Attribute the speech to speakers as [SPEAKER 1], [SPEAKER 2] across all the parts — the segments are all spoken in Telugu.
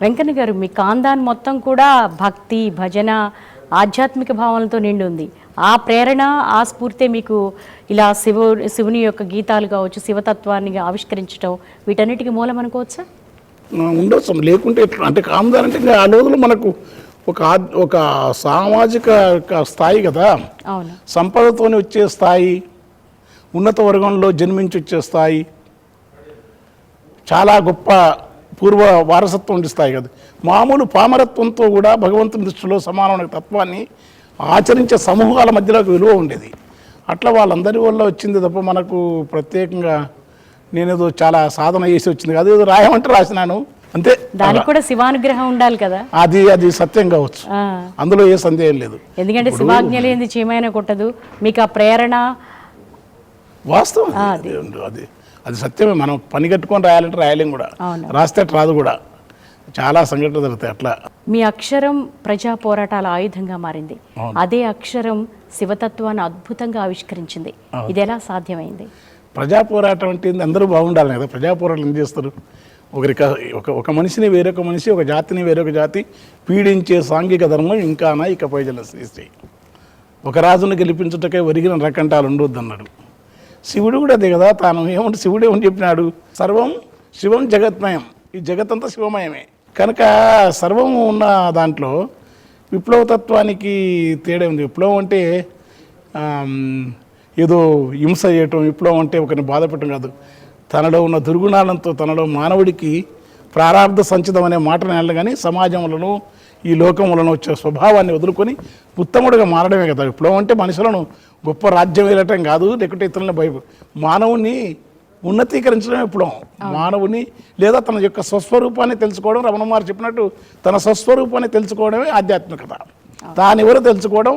[SPEAKER 1] వెంకన్న గారు మీ కాందాన్ మొత్తం కూడా భక్తి భజన ఆధ్యాత్మిక భావనలతో నిండి ఉంది. ఆ ప్రేరణ ఆ స్ఫూర్తే మీకు ఇలా శివు శివుని యొక్క గీతాలు కావచ్చు శివతత్వాన్ని ఆవిష్కరించడం వీటన్నిటికీ మూలం అనుకోవచ్చా?
[SPEAKER 2] ఉండొచ్చు. లేకుంటే అంటే కామదాన్ అంటే ఆ రోజులు మనకు ఒక ఒక సామాజిక స్థాయి కదా.
[SPEAKER 1] అవును.
[SPEAKER 2] సంపదతోనే వచ్చే స్థాయి ఉన్నత వర్గంలో జన్మించి వచ్చే స్థాయి చాలా గొప్ప పూర్వ వారసత్వం ఉండే స్థాయి కదా. మామూలు పామరత్వంతో కూడా భగవంతుని దృష్టిలో సమానమైన తత్వాన్ని ఆచరించే సమూహాల మధ్యలో ఒక విలువ ఉండేది. అట్లా వాళ్ళందరి వల్ల వచ్చింది తప్ప మనకు ప్రత్యేకంగా నేనేదో చాలా సాధన చేసి వచ్చింది కాదు. ఏదో రాయమంటే రాసినాను. అంతే.
[SPEAKER 1] దానికి కూడా శివానుగ్రహం ఉండాలి కదా.
[SPEAKER 2] అది అది సత్యం కావచ్చు. అందులో ఏ సందేహం లేదు.
[SPEAKER 1] ఎందుకంటే శివాజ్ఞ చీమైనా కొట్టదు. మీకు ఆ ప్రేరణ
[SPEAKER 2] వాస్తవం. అది. అది సత్యమే. మనం పని కట్టుకొని రాయాలంటే రాయలేం కూడా. రాస్తే రాదు కూడా. చాలా సంఘటనలు జరుగుతాయి అట్లా.
[SPEAKER 1] మీ అక్షరం ప్రజా పోరాటాల ఆయుధంగా మారింది. అదే అక్షరం శివతత్వాన్ని అద్భుతంగా ఆవిష్కరించింది. ఇది ఎలా సాధ్యమైంది?
[SPEAKER 2] ప్రజా పోరాటం అంటే? అందరూ బాగుండాలి కదా. ప్రజా పోరాటం ఏం చేస్తారు? ఒకరి ఒక ఒక మనిషిని వేరొక మనిషి ఒక జాతిని వేరొక జాతి పీడించే సాంఘిక ధర్మం ఇంకానా ఇకపై జలశ్రీ ఒక రాజును గెలిపించుటకే ఒరిగిన రకంటాలు ఉండొద్దు అన్నాడు శివుడు కూడా అదే కదా తాను ఏమంటే శివుడు ఏమని చెప్పినాడు. సర్వం శివం జగత్మయం. ఈ జగత్తంతా శివమయమే. కనుక సర్వం ఉన్న దాంట్లో విప్లవతత్వానికి తేడా ఉంది. విప్లవం అంటే ఏదో హింస చేయటం విప్లవం అంటే ఒకరిని బాధ పెట్టడం కాదు. తనలో ఉన్న దుర్గుణాలంతో తనలో మానవుడికి ప్రారంధ సంచితం అనే మాటను వెళ్ళ కానీ సమాజంలోనూ ఈ లోకములను వచ్చే స్వభావాన్ని వదులుకొని ఉత్తముడిగా మారడమే కదా. విప్లవం అంటే మనుషులను గొప్ప రాజ్యం వెళ్ళటం కాదు లేకుంటే ఇతరులను భయ మానవుని ఉన్నతీకరించడం విప్లవం మానవుని లేదా తన యొక్క స్వస్వరూపాన్ని తెలుసుకోవడం రమణ చెప్పినట్టు తన స్వస్వరూపాన్ని తెలుసుకోవడమే ఆధ్యాత్మికత. తాను ఎవరో తెలుసుకోవడం?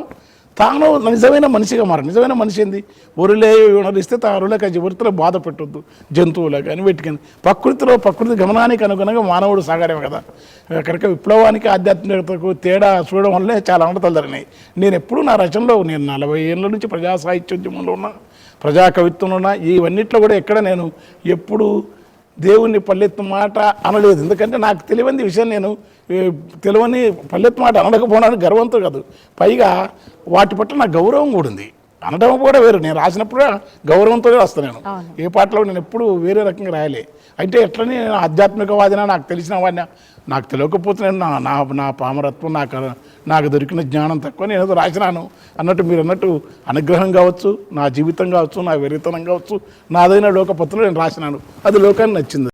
[SPEAKER 2] తాను నిజమైన మనిషిగా మారు నిజమైన మనిషి ఏంది? ఒరులే ఉనరిస్తే తా కానీ వృత్తిలో బాధ పెట్టొద్దు. జంతువులకు కానీ పెట్టుకుని ప్రకృతిలో ప్రకృతి గమనానికి అనుగుణంగా మానవుడు సాగాడమే కదా. కనుక విప్లవానికి ఆధ్యాత్మికతకు తేడా చూడడం వల్లే చాలా అనటలు జరిగినాయి. నేను ఎప్పుడూ నా రచనలో నేను నలభై ఏళ్ళ నుంచి ప్రజా సాహిత్యోద్యమంలో ఉన్నా ప్రజా కవిత్వంలో ఉన్నా ఇవన్నిట్లో కూడా ఎక్కడ నేను ఎప్పుడు దేవుణ్ణి పల్లెత్తు మాట అనలేదు. ఎందుకంటే నాకు తెలియని విషయం నేను తెలియని పల్లెత్తు మాట అనలేకపోవడానికి గర్వంతో కాదు. పైగా వాటి పట్ల నాకు గౌరవం కూడా ఉంది. అనడం కూడా వేరు. నేను రాసినప్పుడు గౌరవంతో రాస్తాను నేను. ఏ పాటలో నేను ఎప్పుడు వేరే రకంగా రాయలే. అంటే ఎట్లని నేను ఆధ్యాత్మికవాదినా నాకు తెలిసిన వాడినా నాకు తెలియకపోతే నేను నా నా నా పామరత్వం నాకు నాకు దొరికిన జ్ఞానం తక్కువ. నేను ఏదో రాసినాను అన్నట్టు మీరు అన్నట్టు అనుగ్రహం కావచ్చు నా జీవితం కావచ్చు నా వెరితనం కావచ్చు నాదైన లోకపత్రులు నేను రాసినాను. అది లోకానికి నచ్చింది.